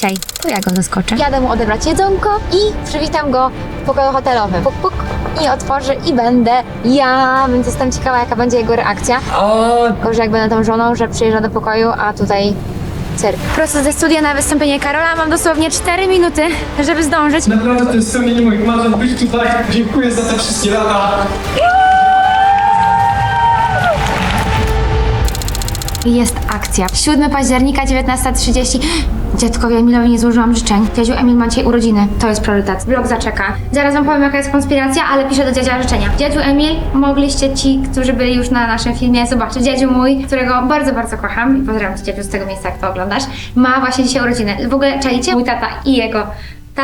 dzisiaj to ja go zaskoczę. Jadę mu odebrać jedzonko i przywitam go w pokoju hotelowym. Puk, puk i otworzy i będę ja, więc jestem ciekawa jaka będzie jego reakcja. Gorzej jak będę tą żoną, że przyjeżdża do pokoju, a tutaj cyrk. Prosto ze studia na wystąpienie Karola mam dosłownie 4 minuty, żeby zdążyć. Naprawdę to jest spełnienie moich marzeń być tutaj. Dziękuję za te wszystkie lata. Jest akcja. 7 października, 19.30. Dziadkowi Emilowi nie złożyłam życzeń. Dziadziu Emil ma dzisiaj urodziny. To jest priorytet. Blog zaczeka. Zaraz wam powiem, jaka jest konspiracja, ale piszę do dziadzia życzenia. Dziadziu Emil, mogliście ci, którzy byli już na naszym filmie, zobaczyć. Dziadziu mój, którego bardzo, bardzo kocham i pozdrawiam cię dziadziu z tego miejsca, jak to oglądasz, ma właśnie dzisiaj urodziny. W ogóle czajcie? Mój tata i jego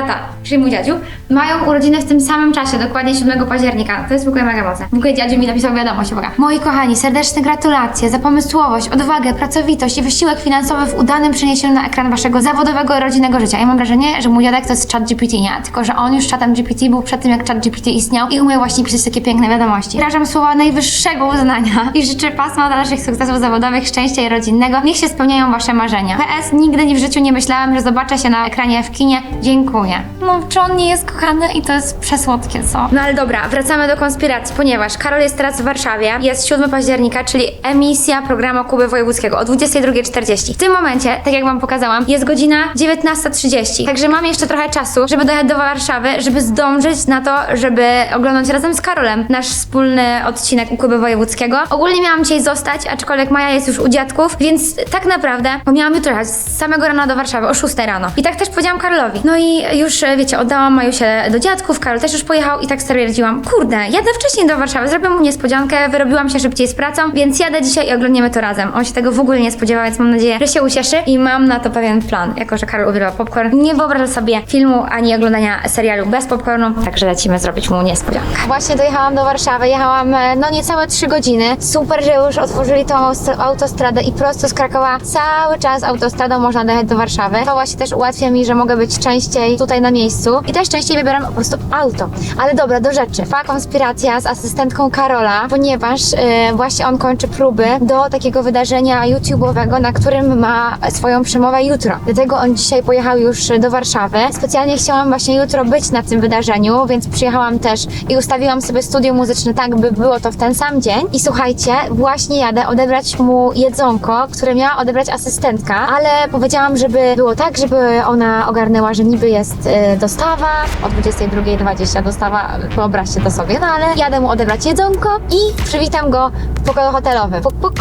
tata, czyli dziadziu, mają urodziny w tym samym czasie, dokładnie 7 października. To jest w ogóle mega mocne. W ogóle dziadziu mi napisał wiadomość, uwaga. Moi kochani, serdeczne gratulacje za pomysłowość, odwagę, pracowitość i wysiłek finansowy w udanym przeniesieniu na ekran waszego zawodowego, rodzinnego życia. Ja mam wrażenie, że mój dziadek to jest chat GPT, nie? Tylko, że on już czatem GPT był przed tym, jak chat GPT istniał i umiał właśnie pisać takie piękne wiadomości. Wyrażam słowa najwyższego uznania i życzę pasma dalszych sukcesów zawodowych, szczęścia i rodzinnego. Niech się spełniają wasze marzenia. PS, nigdy w życiu nie myślałam, że zobaczę się na ekranie w kinie. Dziękuję. No, czy on nie jest kochany i to jest przesłodkie, co? No ale dobra, wracamy do konspiracji, ponieważ Karol jest teraz w Warszawie. Jest 7 października, czyli emisja programu Kuby Wojewódzkiego o 22.40. W tym momencie, tak jak wam pokazałam, jest godzina 19.30. Także mam jeszcze trochę czasu, żeby dojechać do Warszawy, żeby zdążyć na to, żeby oglądać razem z Karolem nasz wspólny odcinek u Kuby Wojewódzkiego. Ogólnie miałam dzisiaj zostać, aczkolwiek Maja jest już u dziadków, więc tak naprawdę, miałam jutro jechać z samego rana do Warszawy o 6 rano. I tak też powiedziałam Karolowi. No i już, e, wiecie, oddałam Majusię do dziadków, Karol też już pojechał i tak stwierdziłam, kurde, jadę wcześniej do Warszawy, zrobię mu niespodziankę, wyrobiłam się szybciej z pracą, więc jadę dzisiaj i oglądniemy to razem. On się tego w ogóle nie spodziewał, więc mam nadzieję, że się ucieszy i mam na to pewien plan, jako że Karol uwielbia popcorn. Nie wyobrażam sobie filmu ani oglądania serialu bez popcornu, także lecimy zrobić mu niespodziankę. Właśnie dojechałam do Warszawy, jechałam e, no niecałe 3 godziny. Super, że już otworzyli tą autostradę i prosto z Krakowa cały czas autostradą można dojechać do Warszawy. To właśnie też ułatwia mi, że mogę być częściej tutaj na miejscu i też częściej wybieram po prostu auto. Ale dobra, do rzeczy. Fa konspiracja z asystentką Karola, ponieważ e, właśnie on kończy próby do takiego wydarzenia YouTube'owego, na którym ma swoją przemowę jutro. Dlatego on dzisiaj pojechał już do Warszawy. Specjalnie chciałam właśnie jutro być na tym wydarzeniu, więc przyjechałam też i ustawiłam sobie studio muzyczne tak, by było to w ten sam dzień. I słuchajcie, właśnie jadę odebrać mu jedzonko, które miała odebrać asystentka, ale powiedziałam, żeby było tak, żeby ona ogarnęła, że niby jest y, dostawa o 22.20 dostawa, wyobraźcie to sobie, no ale jadę mu odebrać jedzonko i przywitam go w pokoju hotelowym. Puk, puk.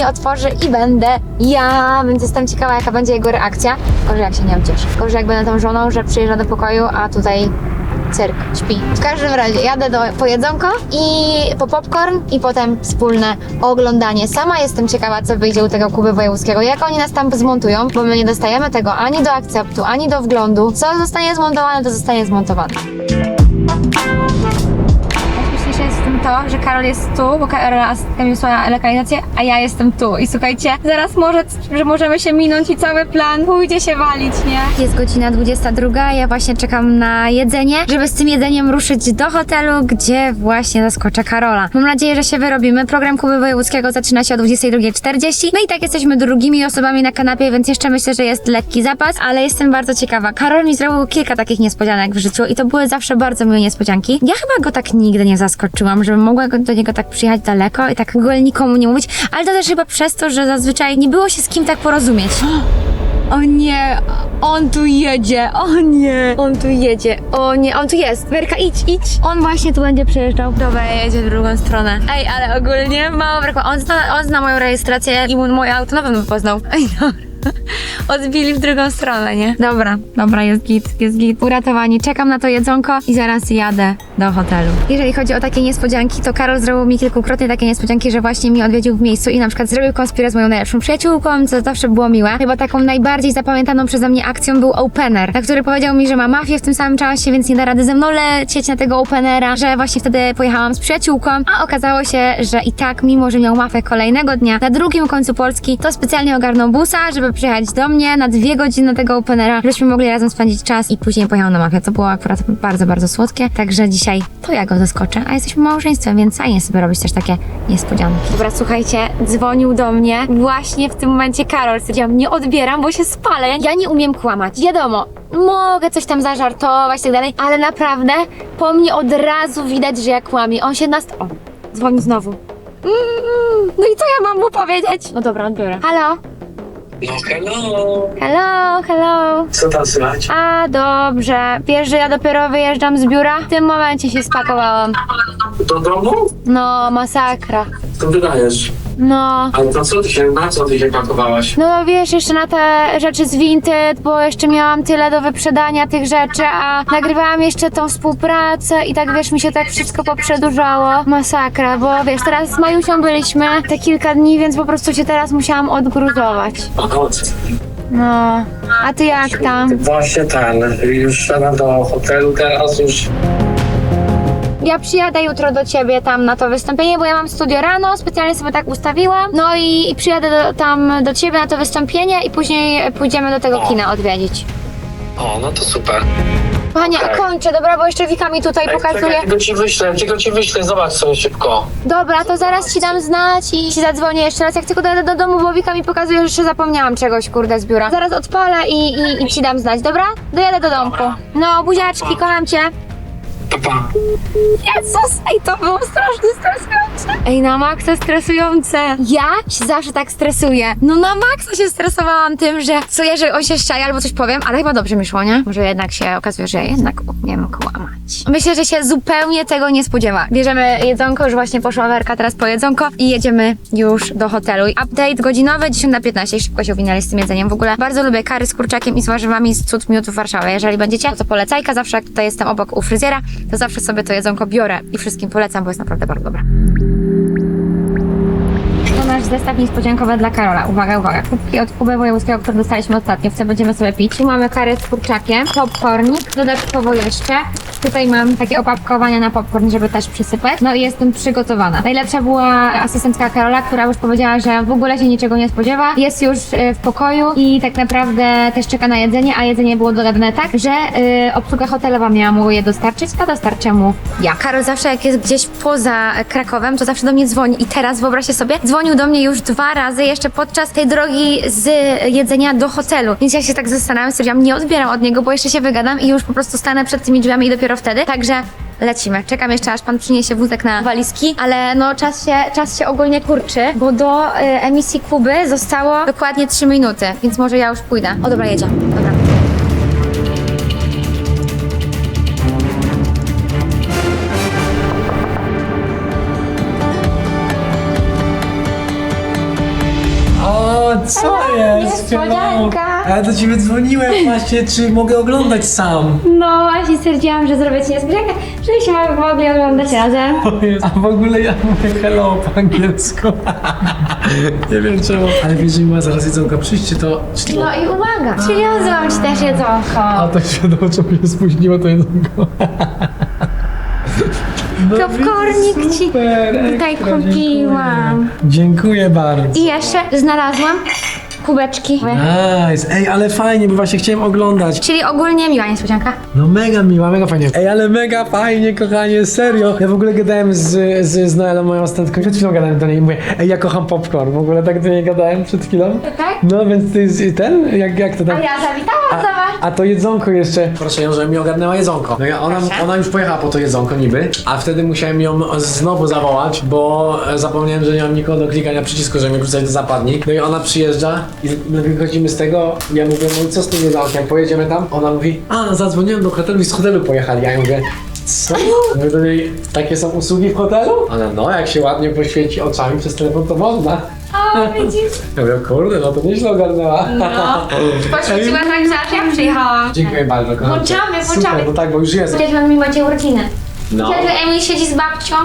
I otworzy i będę ja, więc jestem ciekawa jaka będzie jego reakcja. Gorzej jak się nie ucieszy. Gorzej jak będę tą żoną, że przyjeżdża do pokoju, a tutaj cyrk, śpi. W każdym razie jadę do, po jedzonko i po popcorn i potem wspólne oglądanie. Sama jestem ciekawa, co wyjdzie u tego Kuby Wojewódzkiego, jak oni nas tam zmontują, bo my nie dostajemy tego ani do akceptu, ani do wglądu. Co zostanie zmontowane, to zostanie zmontowane. To, że Karol jest tu, bo Karola wysłała lokalizację, a ja jestem tu. I słuchajcie, zaraz może, że możemy się minąć i cały plan pójdzie się walić, nie? Jest godzina 22, ja właśnie czekam na jedzenie, żeby z tym jedzeniem ruszyć do hotelu, gdzie właśnie zaskoczę Karola. Mam nadzieję, że się wyrobimy. Program Kuby Wojewódzkiego zaczyna się o 22.40. No i tak jesteśmy drugimi osobami na kanapie, więc jeszcze myślę, że jest lekki zapas, ale jestem bardzo ciekawa. Karol mi zrobił kilka takich niespodzianek w życiu i to były zawsze bardzo miłe niespodzianki. Ja chyba go tak nigdy nie zaskoczyłam, żebym mogła do niego tak przyjechać daleko i tak w ogóle nikomu nie mówić, ale to też chyba przez to, że zazwyczaj nie było się z kim tak porozumieć. O nie, on tu jedzie, o nie, on tu jedzie, o nie, on tu jest. Werka, idź, idź. On właśnie tu będzie przejeżdżał. Dobra, jedzie w drugą stronę. Ej, ale ogólnie mało brakło. On zna, on zna moją rejestrację i mu moje auto na pewno by poznał. Ej, dobra. Odbili w drugą stronę, nie? Dobra, dobra, jest git, jest git. Uratowani. Czekam na to jedzonko i zaraz jadę do hotelu. Jeżeli chodzi o takie niespodzianki, to Karol zrobił mi kilkukrotnie takie niespodzianki, że właśnie mnie odwiedził w miejscu i na przykład zrobił konspirę z moją najlepszą przyjaciółką, co zawsze było miłe. Chyba taką najbardziej zapamiętaną przeze mnie akcją był opener, na który powiedział mi, że ma mafię w tym samym czasie, więc nie da rady ze mną lecieć na tego openera, że właśnie wtedy pojechałam z przyjaciółką, a okazało się, że i tak, mimo że miał mafę kolejnego dnia na drugim końcu Polski, to specjalnie ogarnął busa, żeby przyjechać do mnie na dwie godziny tego openera, żebyśmy mogli razem spędzić czas i później pojechał na mafię. To było akurat bardzo, bardzo słodkie. Także dzisiaj to ja go zaskoczę, a jesteśmy małżeństwem, więc fajnie sobie robić też takie niespodzianki. Dobra, słuchajcie, dzwonił do mnie właśnie w tym momencie Karol. Stwierdziłam, nie odbieram, bo się spalę. Ja nie umiem kłamać. Wiadomo, mogę coś tam zażartować i tak dalej, ale naprawdę po mnie od razu widać, że ja kłamię. On się nas... O, dzwoni znowu. Mm, no i co ja mam mu powiedzieć? No dobra, odbiorę. Halo? No hello! Hello, hello. Co tam słychać? A, dobrze. Wiesz, że ja dopiero wyjeżdżam z biura? W tym momencie się spakowałam. Do domu? No, masakra. To wydajesz. No. Ale to co ty się, na co ty się pakowałaś? No wiesz, jeszcze na te rzeczy z Vinted, bo jeszcze miałam tyle do wyprzedania tych rzeczy, a nagrywałam jeszcze tą współpracę i tak wiesz, mi się tak wszystko poprzedłużało. Masakra, bo wiesz, teraz z Majusią byliśmy te kilka dni, więc po prostu się teraz musiałam odgruzować. No, a ty jak tam? Właśnie ten, już szedłem do hotelu teraz, już Ja przyjadę jutro do ciebie tam na to wystąpienie, bo ja mam studio rano, specjalnie sobie tak ustawiłam. No i, i przyjadę do, tam do ciebie na to wystąpienie i później pójdziemy do tego kina odwiedzić. O, no to super. Kochanie, Okej. kończę, dobra, bo jeszcze Wika mi tutaj Ej, pokazuje. czekaj, tylko ci wyślę, tylko ci wyślę, zobacz sobie szybko. Dobra, to zaraz ci dam znać i ci zadzwonię jeszcze raz, jak tylko dojadę do domu, bo Wika mi pokazuje, że jeszcze zapomniałam czegoś, kurde, z biura. Zaraz odpalę i, i, i ci dam znać, dobra? Dojadę do domku. No, buziaczki, kocham cię. To pa. Jezus, ej, to było strasznie stresujące. Ej, na maksa stresujące. Ja się zawsze tak stresuję. No na maksa się stresowałam tym, że co ja, że on się szczaje albo coś powiem, ale chyba dobrze mi szło, nie? Może jednak się okazuje, że ja jednak umiem kłamać. Myślę, że się zupełnie tego nie spodziewa. Bierzemy jedzonko, już właśnie poszła Werka teraz po jedzonko i jedziemy już do hotelu. I Update godzinowy 10 na 15 i szybko się uwinęli z tym jedzeniem. W ogóle bardzo lubię kary z kurczakiem i z warzywami z cud miód w Warszawie. Jeżeli będziecie, to polecajka. Zawsze jak tutaj jestem obok u fryzjera, to zawsze sobie to jedzonko biorę i wszystkim polecam, bo jest naprawdę bardzo dobre. Nasz zestaw niespodziankowy dla Karola. Uwaga, uwaga. Kubki od Kuby Wojewódzkiego, które dostaliśmy ostatnio. W co będziemy sobie pić. Tu mamy karę z kurczakiem, popcornik, dodatkowo jeszcze. Tutaj mam takie opakowania na popcorn, żeby też przysypać. No i jestem przygotowana. Najlepsza była asystentka Karola, która już powiedziała, że w ogóle się niczego nie spodziewa. Jest już e, w pokoju i tak naprawdę też czeka na jedzenie, a jedzenie było dogadane tak, że e, obsługa hotelowa miała mu je dostarczyć, a dostarczę mu ja. Karol zawsze jak jest gdzieś poza Krakowem, to zawsze do mnie dzwoni i teraz wyobraźcie sobie, dzwonił do mnie już dwa razy jeszcze podczas tej drogi z jedzenia do hotelu. Więc ja się tak zastanawiam, stwierdziłam, nie odbieram od niego, bo jeszcze się wygadam i już po prostu stanę przed tymi drzwiami i dopiero wtedy. Także lecimy. Czekam jeszcze, aż pan przyniesie wózek na walizki, ale no czas się, czas się ogólnie kurczy, bo do y, emisji Kuby zostało dokładnie 3 minuty, więc może ja już pójdę. O dobra, jedzie. Dobra. Co jest? niespodzianka. Ja do ciebie dzwoniłem właśnie, czy mogę oglądać sam. No właśnie stwierdziłam, że zrobię ci niespodziankę, żebyśmy mogli oglądać razem. Jest- A w ogóle ja mówię hello po angielsku. Nie wiem czemu. Ale wiesz, że ma zaraz jedzonko przyjście, to... No i uwaga, przywiozłam ci też jedzonko. A to świadomo, czemu się spóźniło to jedzonko. No, Popcornik widzę, ci super, tutaj ekstra, kupiłam. Dziękuję. dziękuję bardzo. I jeszcze znalazłam kubeczki. Nice. Ej, ale fajnie, bo właśnie chciałem oglądać. Czyli ogólnie miła niespodzianka. No mega miła, mega fajnie. Ej, ale mega fajnie, kochanie, serio. Ja w ogóle gadałem z, z, z Noelą, moją asystentką, przed chwilą gadałem do niej i mówię, ej, ja kocham popcorn. W ogóle tak do niej gadałem przed chwilą. Tak? No, więc to jest ten, jak, jak to A tam... ja zawitałam, zobacz. A to jedzonko jeszcze. Proszę ją, żeby mi ogarnęła jedzonko. No ja, ona, Proszę. ona już pojechała po to jedzonko niby, a wtedy musiałem ją znowu zawołać, bo e, zapomniałem, że nie mam nikogo do klikania przycisku, żeby mnie wrzucać do zapadni. No i ona przyjeżdża i my wychodzimy z tego, ja mówię, no i co z tym jedzonkiem, pojedziemy tam? Ona mówi, a zadzwoniłem do hotelu i z hotelu pojechali. Ja mówię, co? Mówię do niej, takie są usługi w hotelu? Ona, no jak się ładnie poświeci oczami przez telefon, to można. O, widzisz? Ja mówię, kurde, no to nieźle ogarnęła. No. Poświęciła tak, że aż ja przyjechałam. Dziękuję bardzo, kocham cię. Włączamy, Super, włączamy. no tak, bo już jest. Chociaż mi macie urodziny. No. Kiedy Emil siedzi z babcią.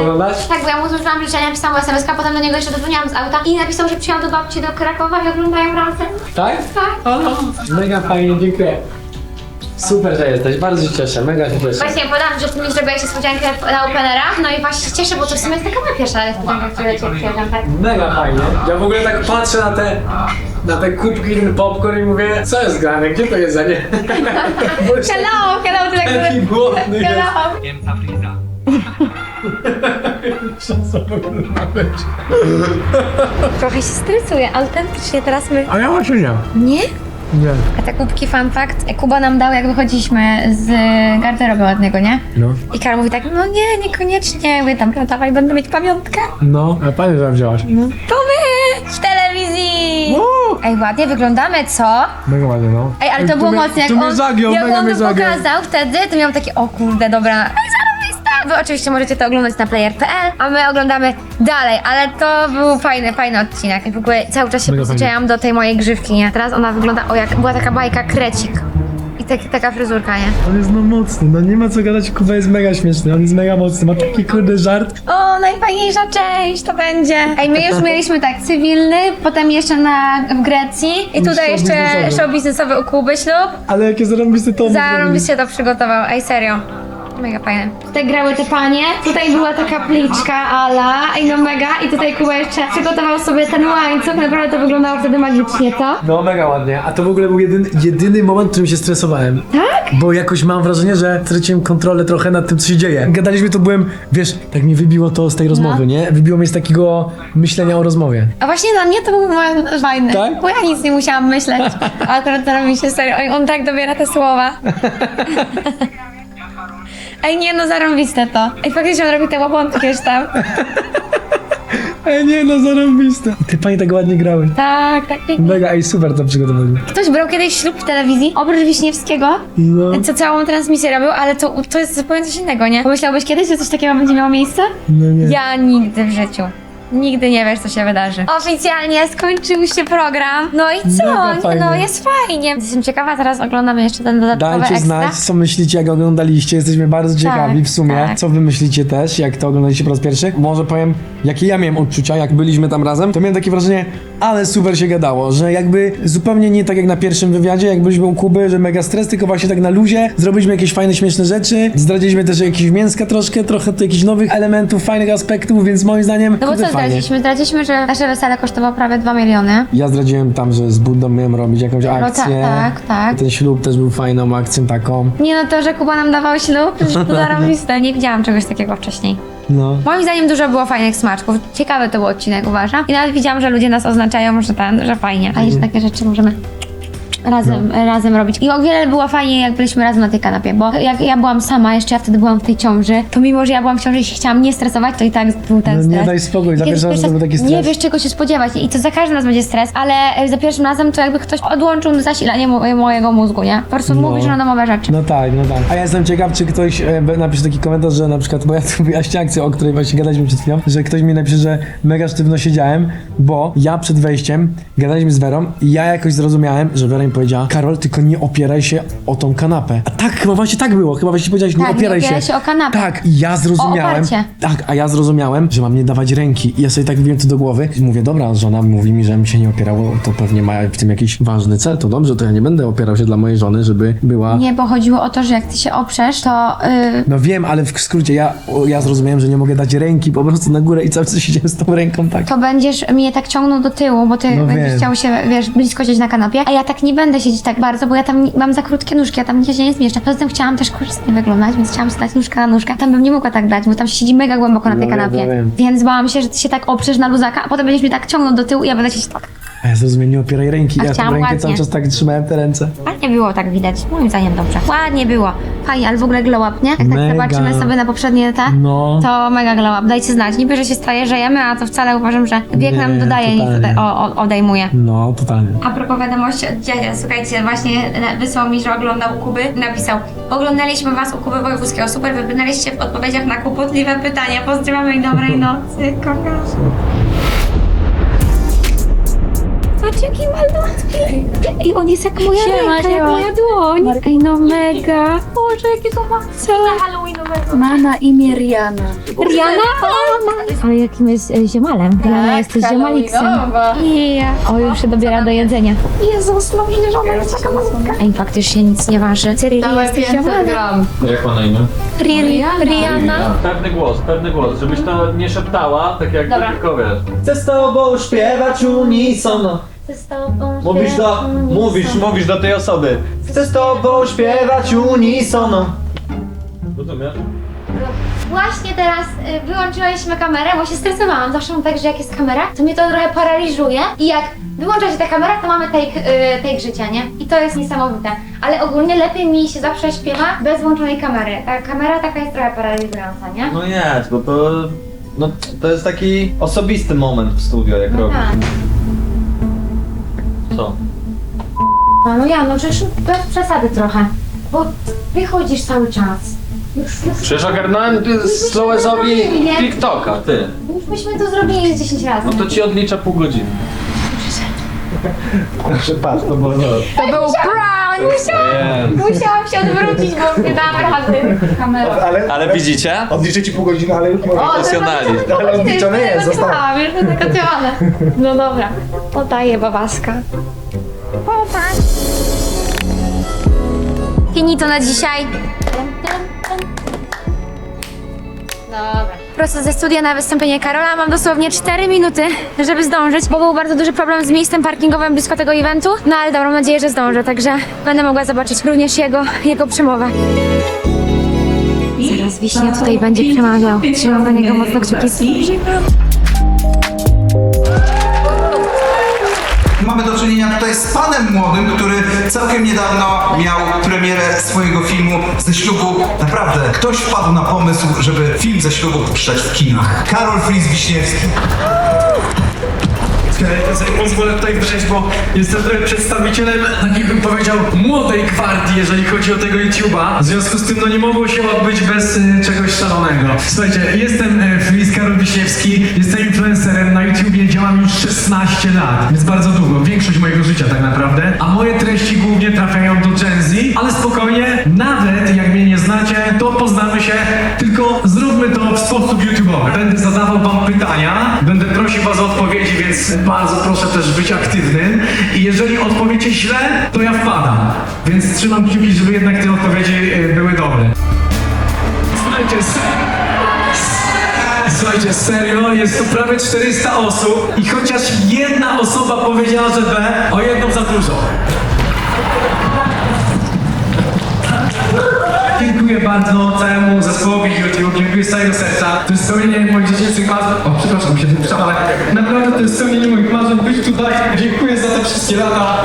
Oglądasz? Tak, bo ja mu złożyłam życzenia, napisałam SMS, a potem do niego jeszcze dodzwoniłam z auta i napisał, że przyjechał do babci do Krakowa i oglądają razem. Tak? Tak. O, mega fajnie, dziękuję. Super, że jesteś, bardzo się cieszę, mega się cieszę. Właśnie podam, że ty mi zrobiłeś niespodziankę na Openera, no i właśnie się cieszę, bo to w sumie jest taka moja pierwsza niespodzianka, która cię przyjeżdżam, tak? Mega fajnie. Ja w ogóle tak patrzę na te na te kubki ten popcorn i mówię, co jest grane, gdzie to jedzenie? Bo już Hello, hello, ty tak taki głodny jest. Hello. Co powinno być? Trochę się stresuję, autentycznie teraz my... A ja właśnie nie. Nie? Nie. A te kubki fun fact, Kuba nam dał jak wychodziliśmy z garderoby ładnego, nie? No. I Karol mówi tak, no nie, niekoniecznie, mówię tam, no dawaj, będę mieć pamiątkę. No, a panie że wzięłaś. To my w telewizji! Uuu. Ej, ładnie wyglądamy, co? Mega ładnie, no. Ej, ale to było mnie- mocne, jak Tu mnie on, zagiął, jak mega on mnie to zagiął. pokazał wtedy, to miałam takie, o kurde, dobra, ej, zarobista! Wy oczywiście możecie to oglądać na player.pl, a my oglądamy dalej, ale to był fajny, fajny odcinek i w ogóle cały czas się Mega przyzwyczaiłam do tej mojej grzywki, nie? Teraz ona wygląda, o jak była taka bajka krecik i tak, taka fryzurka, nie? On jest no mocny, no nie ma co gadać, Kuba jest mega śmieszny, on jest mega mocny, ma taki kurde żart. O, najfajniejsza część to będzie. Ej, my już mieliśmy tak cywilny, potem jeszcze na, w Grecji i tutaj jeszcze show biznesowy u Kuby ślub. Ale jakie zarąbiste to się to przygotował, ej serio. Mega fajne. Tutaj grały te panie, tutaj była taka pliczka ala, ej no mega i tutaj Kuba jeszcze przygotował sobie ten łańcuch, naprawdę to wyglądało wtedy magicznie, co? No mega ładnie, a to w ogóle był jedyny, jedyny moment, w którym się stresowałem. Tak? Bo jakoś mam wrażenie, że straciłem kontrolę trochę nad tym, co się dzieje. Gadaliśmy, to byłem, wiesz, tak mi wybiło to z tej rozmowy, nie? Wybiło mnie z takiego myślenia o rozmowie. A właśnie dla mnie to był moment fajny, Tak? bo ja nic nie musiałam myśleć, a akurat to robi się serio, oj, on tak dobiera te słowa. Ej, nie no, zarąbiste to. Ej, faktycznie on robi te łapątki już tam. Ej, nie no, zarąbiste. I te panie tak ładnie grały. Tak, tak. pięknie. Mega, ej, super to przygotowali. Ktoś brał kiedyś ślub w telewizji, oprócz Wiśniewskiego, No, co całą transmisję robił, ale to, to jest zupełnie coś innego, nie? Pomyślałbyś kiedyś, że coś takiego będzie miało miejsce? no nie. Ja nigdy w życiu. Nigdy nie wiesz, co się wydarzy. Oficjalnie skończył się program. No i co? Mega fajnie. no jest fajnie. Jestem ciekawa, teraz oglądamy jeszcze ten dodatkowy Dajcie ekstra. znać, co myślicie, jak oglądaliście. Jesteśmy bardzo ciekawi w sumie, tak. co wy myślicie też, jak to oglądaliście po raz pierwszy. Może powiem, jakie ja miałem odczucia, jak byliśmy tam razem. To miałem takie wrażenie, ale super się gadało, że jakby zupełnie nie tak jak na pierwszym wywiadzie, jak byliśmy u Kuby, że mega stres, tylko właśnie tak na luzie. Zrobiliśmy jakieś fajne, śmieszne rzeczy. Zdradziliśmy też jakieś mięska troszkę, trochę tu jakichś nowych elementów, fajnych aspektów, więc moim zdaniem No bo kurde, co fajnie. zdradziliśmy? Zdradziliśmy, że nasze wesele kosztowało prawie 2 miliony. Ja zdradziłem tam, że z Buddą miałem robić jakąś ta- akcję. tak, tak. Ten ślub też był fajną akcją taką. Nie no, to, że Kuba nam dawał ślub, to zarobiste. Nie widziałam czegoś takiego wcześniej. No. Moim zdaniem dużo było fajnych smaczków. Ciekawy to był odcinek, uważam. I nawet widziałam, że ludzie nas oznaczają, że, ten, że fajnie. A jeszcze takie rzeczy możemy razem, razem robić. I o wiele było fajnie, jak byliśmy razem na tej kanapie, bo jak ja byłam sama, jeszcze ja wtedy byłam w tej ciąży, to mimo, że ja byłam w ciąży i się chciałam nie stresować, to i tak był ten No nie stres. daj spokój, za Kiedy pierwszym razem to był taki stres. Nie wiesz, czego się spodziewać i to za każdym razem będzie stres, ale e, za pierwszym razem to jakby ktoś odłączył zasilanie mo- mojego mózgu, nie? Po prostu No. mówisz randomowe rzeczy. No tak, no tak. A ja jestem ciekaw, czy ktoś e, be- napisze taki komentarz, że na przykład, bo ja tu wyjaśnię akcję, o której właśnie gadaliśmy przed chwilą, że ktoś mi napisze, że mega sztywno siedziałem, bo ja przed wejściem gadaliśmy z Werą i ja jakoś zrozumiałem, że Wera mi powiedziała, Karol, tylko nie opieraj się o tą kanapę. A tak, chyba właśnie tak było, chyba właśnie powiedziałeś, nie Tak, nie opieraj opieraj się o kanapę. Tak, i ja zrozumiałem. oparcie. Tak, a ja zrozumiałem, że mam nie dawać ręki. I ja sobie tak wbiłem to do głowy i mówię, dobra, żona mówi mi, żebym się nie opierał, to pewnie ma w tym jakiś ważny cel, to dobrze, to ja nie będę opierał się dla mojej żony, żeby była Nie, bo chodziło o to, że jak ty się oprzesz, to yy, no wiem, ale w skrócie ja, o, ja zrozumiałem, że nie mogę dać ręki po prostu na górę i cały czas siedziałem z tą ręką tak. to będziesz mnie tak ciągnął do tyłu, bo ty No będziesz wiem. chciał się, wiesz, blisko siedzieć na kanapie, a ja tak nie będę siedzieć tak bardzo, bo ja tam nie- mam za krótkie nóżki, ja tam się nie zmieszczę. Poza tym chciałam też korzystnie wyglądać, więc chciałam sobie dać nóżkę na nóżkę. Tam bym nie mogła tak dać, bo tam się siedzi mega głęboko na tej No kanapie. wiem. Więc bałam się, że ty się tak oprzesz na luzaka, a potem będziesz mnie tak ciągnął do tyłu i ja będę siedzieć tak. A ja zrozumiałem, nie opieraj ręki, A ja tą chciałam rękę ładnie. cały czas tak trzymałem te ręce. Ładnie było tak widać, moim zdaniem dobrze. Ładnie było. Fajnie, ale w ogóle glow up, nie? Jak tak Mega. zobaczymy sobie na poprzednie te, No. to mega glow up. Dajcie znać. Niby, że się starzejemy, a to wcale uważam, że wiek nam Nie, dodaje, niż totalnie. tutaj o, o, odejmuje. No, totalnie. A propos wiadomości od dziadzia, słuchajcie, właśnie wysłał mi, że oglądał Kuby. Napisał, oglądaliśmy was u Kuby Wojewódzkiego, super, wybrnęliście w odpowiedziach na kłopotliwe pytania. Pozdrawiamy i dobrej nocy, kocham. Patrz jaki malutki. Ej, on jest jak moja Siema, ręka, jak siema. moja dłoń. Ej, no mega. Boże, jakie to ma. Ma na imię Riana. Riana? Ale jakim jest e, ziomalem? Riana jesteś ziomaliksem. Ja. O, już się dobiera do jedzenia. Jezus, no widzę, że ona jest taka malutka. Ej, faktycznie nic nie waży. Cyril, jesteś ziomalem. gram. Jak ma na imię? Ri- Rihanna. Pewny głos, pewny głos, żebyś to nie szeptała, tak jak tylko wiesz. Chcę z tobą śpiewać unisono Chcę z tobą Mówisz do, śpiewać mówisz, unisono. mówisz do tej osoby. Chcę z tobą śpiewać unisono. Rozumiesz? Właśnie teraz y, wyłączyliśmy kamerę, bo się stresowałam. Zawsze mam tak, że jak jest kamera, to mnie to trochę paraliżuje i jak wyłącza się ta kamera, to mamy take, y, take życia, nie? I to jest niesamowite. Ale ogólnie lepiej mi się zawsze śpiewa bez włączonej kamery. Ta kamera taka jest trochę paraliżująca, nie? No jest, bo to... No to jest taki osobisty moment w studio, jak No robisz. tak. Co? No, no ja, no przecież bez przesady trochę. Bo wychodzisz cały czas. Już, już, Przecież ogarnąłem Slowesowi Nie. TikToka. Ty, już byśmy to zrobili z 10 razy. no to ci odlicza pół godziny. Patrz, to było To był prank! Musiałam, musiałam się odwrócić, bo nie dałam rady. Kamera. Ale, Ale widzicie? Odliczę ci pół godziny, ale już O, mogę. Profesjonalnie. to Ale odliczone jest, zostało. zostało. Już wynegocjowane. No dobra. Podaję babaska. Popatrz. Finito na dzisiaj. Dobra. Prosto ze studia na wystąpienie Karola. Mam dosłownie 4 minuty, żeby zdążyć, bo był bardzo duży problem z miejscem parkingowym blisko tego eventu. No ale dobra, mam nadzieję, że zdążę, także będę mogła zobaczyć również jego, jego przemowę. Zaraz Wiśnia tutaj będzie przemawiał. Trzymam do niego mocno kciuki. Czynienia tutaj z panem młodym, który całkiem niedawno miał premierę swojego filmu ze ślubu. Naprawdę, ktoś wpadł na pomysł, żeby film ze ślubu puszczać w kinach. Karol Fris Wiśniewski. Pozwolę tutaj wejść, bo jestem przedstawicielem, takiej bym powiedział, młodej gwardii, jeżeli chodzi o tego YouTube'a. W związku z tym, no nie mogło się odbyć bez y, czegoś szalonego. Słuchajcie, jestem y, Fris Karol Wiśniewski, jestem influencerem na YouTubie, działam już 16 lat, więc bardzo długo, większość mojego życia tak naprawdę. A moje treści głównie trafiają do Gen Z, ale spokojnie, nawet jak mnie nie znacie, to poznamy się, tylko zróbmy to w sposób YouTube'owy. Będę zadawał wam pytania, będę prosił was o odpowiedzi, więc bardzo proszę też być aktywnym. I jeżeli odpowiecie źle, to ja wpadam. Więc trzymam kciuki, żeby jednak te odpowiedzi e, były dobre. Słuchajcie, Słuchajcie, serio, jest tu prawie 400 osób i chociaż jedna osoba powiedziała, że B, o jedną za dużo. Dziękuję bardzo całemu zespołowi YouTube, dziękuję z całego serca. To jest spełnienie moich dziecięcych marzeń. O, przepraszam, się ale naprawdę to jest spełnienie moich marzeń być tutaj. Dziękuję za te wszystkie lata.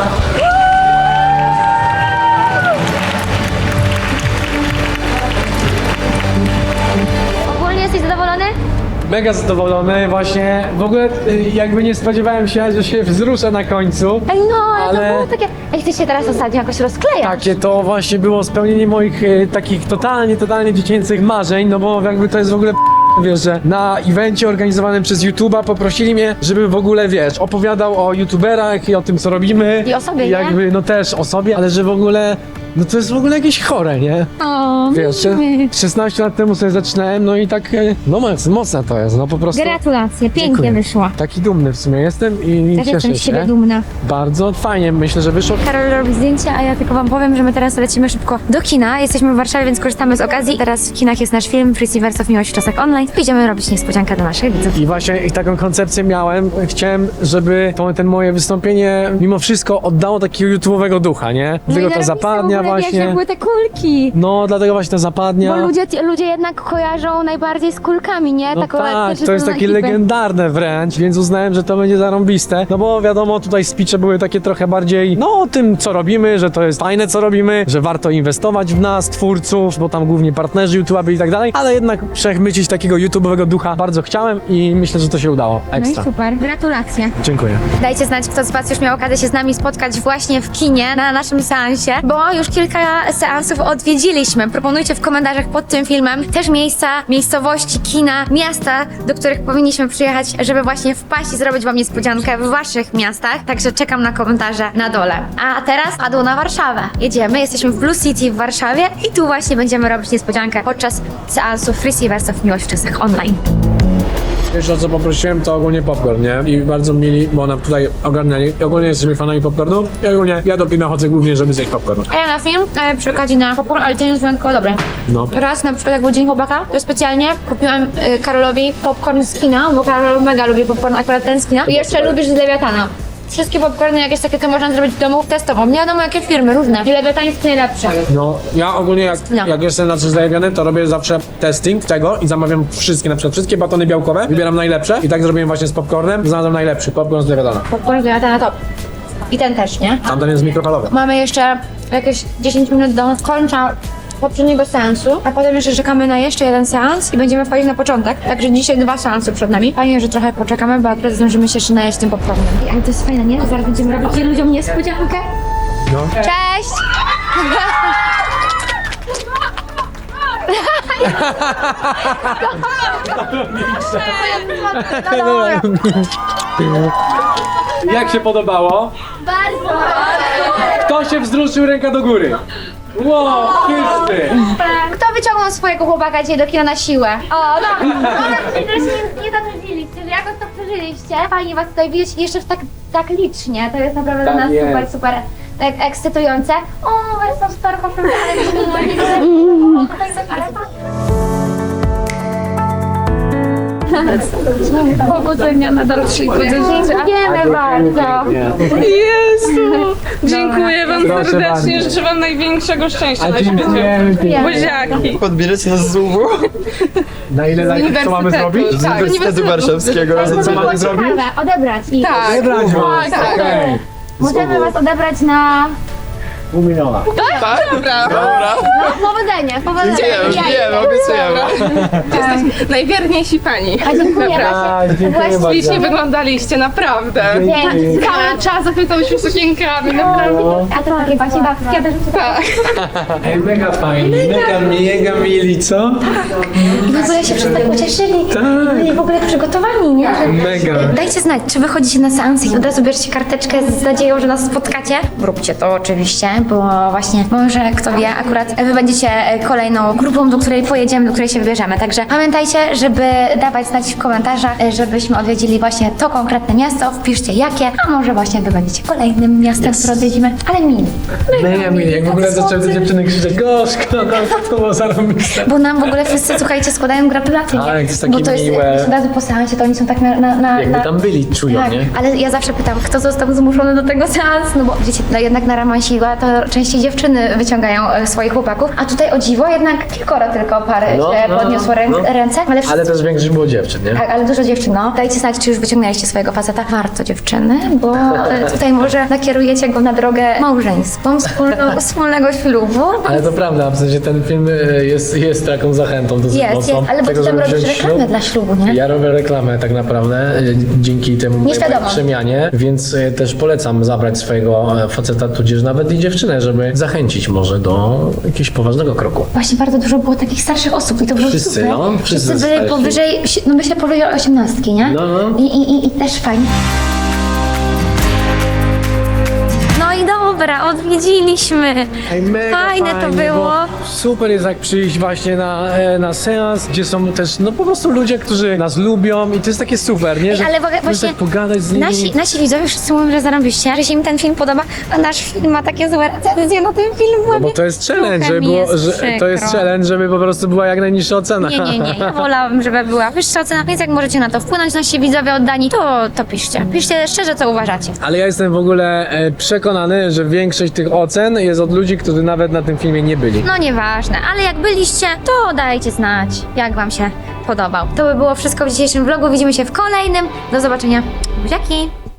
Mega zadowolony, właśnie w ogóle y, jakby nie spodziewałem się, że się wzruszę na końcu. Ej no, ale Ale- to było takie... Ej, ty się teraz ostatnio jakoś rozkleja. Takie to właśnie było spełnienie moich y, takich totalnie, totalnie dziecięcych marzeń, no bo jakby to jest w ogóle p- wiesz, że na evencie organizowanym przez YouTube'a poprosili mnie, żeby w ogóle, wiesz, opowiadał o YouTuberach i o tym, co robimy. I o sobie, nie? jakby, no też o sobie, ale że w ogóle, no to jest w ogóle jakieś chore, nie? O, Wiesz, że 16 lat temu sobie zaczynałem, no i tak, y, no moc, mocne to jest, no po prostu. Gratulacje, pięknie Dziękuję. wyszło. Taki dumny w sumie jestem i Też cieszę jestem z się. siebie dumna. Bardzo fajnie, myślę, że wyszło. Karol robi zdjęcia, a ja tylko wam powiem, że my teraz lecimy szybko do kina. Jesteśmy w Warszawie, więc korzystamy z okazji. Teraz w kinach jest nasz film Free of Miłość w czasach online. Idziemy robić niespodziankę dla naszych widzów. I właśnie i taką koncepcję miałem. Chciałem, żeby to, ten moje wystąpienie mimo wszystko oddało takiego YouTube'owego ducha, nie? Dlatego to zapadnia właśnie. były te kulki. No, dlatego właśnie to zapadnia. Bo ludzie, ludzie jednak kojarzą najbardziej z kulkami, nie? No Taką tak, to jest takie legendarne wręcz, więc uznałem, że to będzie zarąbiste. No bo wiadomo, tutaj speeche były takie trochę bardziej, no o tym, co robimy, że to jest fajne, co robimy, że warto inwestować w nas, twórców, bo tam głównie partnerzy YouTube'a byli i tak dalej, ale jednak przechmycić takiego YouTube'owego ducha bardzo chciałem i myślę, że to się udało. No i Ekstra. super, gratulacje. Dziękuję. Dajcie znać, kto z Was już miał okazję się z nami spotkać właśnie w kinie na naszym seansie, bo już kilka seansów odwiedziliśmy. Proponujcie w komentarzach pod tym filmem też miejsca, miejscowości, kina, miasta, do których powinniśmy przyjechać, żeby właśnie wpaść i zrobić Wam niespodziankę w Waszych miastach. Także czekam na komentarze na dole. A teraz padło na Warszawę. Jedziemy, jesteśmy w Blue City w Warszawie i tu właśnie będziemy robić niespodziankę podczas seansu Free Seavers of Miłość w czasach online. Pierwsze o co poprosiłem to ogólnie popcorn, nie? I bardzo mili, bo nam tutaj ogarniali. Ogólnie jesteśmy fanami popcornu i ogólnie ja do kina chodzę głównie, żeby zjeść popcorn. A ja na film, e, przy okazji na popcorn, ale ten jest wyjątkowo dobry. No. Raz na przykład jak był Dzień Chłopaka, to specjalnie kupiłam y, Karolowi popcorn z kina, bo Karol mega lubi popcorn, akurat ten z kina. I jeszcze lubisz z Lewiatana. Wszystkie popcorny jakieś takie, co można zrobić w domu, testowo. Nie wiadomo jakie firmy, różne. I lebetańskie najlepsze. No, ja ogólnie jak, No. jak jestem na coś zajawiony, to robię zawsze testing tego i zamawiam wszystkie, na przykład wszystkie batony białkowe, wybieram najlepsze i tak zrobiłem właśnie z popcornem, znalazłem najlepszy, popcorn z Lewiatana. Popcorn z na top. I ten też, nie? Tamten jest mikrofalowy. Mamy jeszcze jakieś 10 minut do końca poprzedniego seansu, a potem jeszcze czekamy na jeszcze jeden seans i będziemy wchodzić na początek. Także dzisiaj dwa seansy przed nami. Fajnie, że trochę poczekamy, bo akurat zdążymy się jeszcze najeść tym popcornem. Ale to jest fajne, nie? Zaraz będziemy robić ludziom niespodziankę. No. Cześć! Jak się podobało? Bardzo! Kto się wzruszył ręka do góry? Wow, wszyscy! Kto wyciągnął swojego chłopaka dzisiaj do kina na siłę? O, no! Wrażenie, że się nie, nie że jakoś to przeżyliście. Fajnie was tutaj widzieć jeszcze tak, tak licznie. To jest naprawdę Tak dla nas jest. super, super tak ekscytujące. O, wersja starka, Powodzenia na dalszej drodze życia. Dziękujemy bardzo. Jezu! Dziękuję wam Proszę serdecznie, bardzo. życzę wam największego szczęścia na świecie. Buziaki. Podbierzecie nas z UW Na ile lajków co mamy Uniwersytetu, zrobić? z Tak, Uniwersytetu Warszawskiego. Co mamy zrobić? Odebrać ich. Tak. Wybrać was! Tak. Okej, Możemy was odebrać na pół miliona. Dobra. no, powodzenie. Powodzenia. Wiemy, obiecujemy. Jesteś najwierniejsi pani. A dziękuję A, dziękuję Właśnie bardzo. Ślicznie wyglądaliście, naprawdę. Dzięki. Cały czas zachwycałyśmy sukienkami, naprawdę. A to takie właśnie babskie też. Tak. Ej, mega fajnie, mega, mega mili, co? I w ogóle się wszyscy tak ucieszyli. Tak. Byli w ogóle przygotowani, nie? Że... Mega. Dajcie znać, czy wychodzicie na seans i od razu bierzcie karteczkę z nadzieją, że nas spotkacie. Róbcie to oczywiście, bo właśnie może kto wie, akurat wy będziecie e, kolejną grupą, do której pojedziemy, do której się wybierzemy. Także pamiętajcie, żeby dawać znać w komentarzach, e, żebyśmy odwiedzili właśnie to konkretne miasto. Wpiszcie jakie, a może właśnie wy będziecie kolejnym miastem, które odwiedzimy, ale mili. Mega mili, jak w ogóle zaczęły te dziewczyny krzyczeć Gorzko, gorzko, to było zarobiste. Bo nam w ogóle wszyscy, słuchajcie, składają gratulacje, nie? Tak, jest Bo takie to jest miłe. od razu seansie, to oni są tak na... na, na, Jakby tam byli, czują, tak, nie? ale ja zawsze pytam, kto został zmuszony do tego seansu, no bo wiecie, no jednak na Ramon Siła to częściej dziewczyny wyciągają e, swoich chłopaków, a tutaj o dziwo jednak kilkoro tylko par No, e, no, podniosło rę- no. ręce, ale, wszyscy- Ale też większość było dziewczyn, nie? tak, ale dużo dziewczyn, no. Dajcie znać, czy już wyciągnęliście swojego faceta. Warto dziewczyny, bo e, tutaj może nakierujecie go na drogę małżeńską, wspólno, wspólnego ślubu. Ale to prawda, w sensie ten film e, jest, jest taką zachętą dosyć Jest, jest, ale bo tego, ty tam robisz reklamę ślub. dla ślubu, nie? Ja robię reklamę tak naprawdę e, dzięki temu przemianie, więc e, też polecam zabrać swojego e, faceta, tudzież nawet i dziewczynę, żeby zachęcić może do jakiegoś poważnego kroku. Właśnie bardzo dużo było takich starszych osób i to było Wszyscy, super. no, wszyscy byli starsi. powyżej, no myślę powyżej osiemnastki, nie? No, no. I, i, i, I też fajnie. Dobra, odwiedziliśmy. Ej, mega Fajne to fajnie, było. bo Super jest jak przyjść właśnie na, e, na seans, gdzie są też no po prostu ludzie, którzy nas lubią i to jest takie super, nie? Ej, Że ale w możesz właśnie tak pogadać z nimi. Nasi, nasi widzowie wszyscy mówią, że zarobiście, że się im ten film podoba, a nasz film ma takie złe recenzje, no ten film No bo to jest challenge, żeby było, że, to jest challenge, żeby po prostu była jak najniższa ocena. Nie, nie, nie. Ja wolałabym, żeby była wyższa ocena, więc jak możecie na to wpłynąć, nasi widzowie oddani, to, to piszcie. Piszcie szczerze, co uważacie. Ale ja jestem w ogóle e, przekonany, że większość tych ocen jest od ludzi, którzy nawet na tym filmie nie byli. No nieważne, ale jak byliście, to dajcie znać, jak wam się podobał. To by było wszystko w dzisiejszym vlogu. Widzimy się w kolejnym. Do zobaczenia. Buziaki!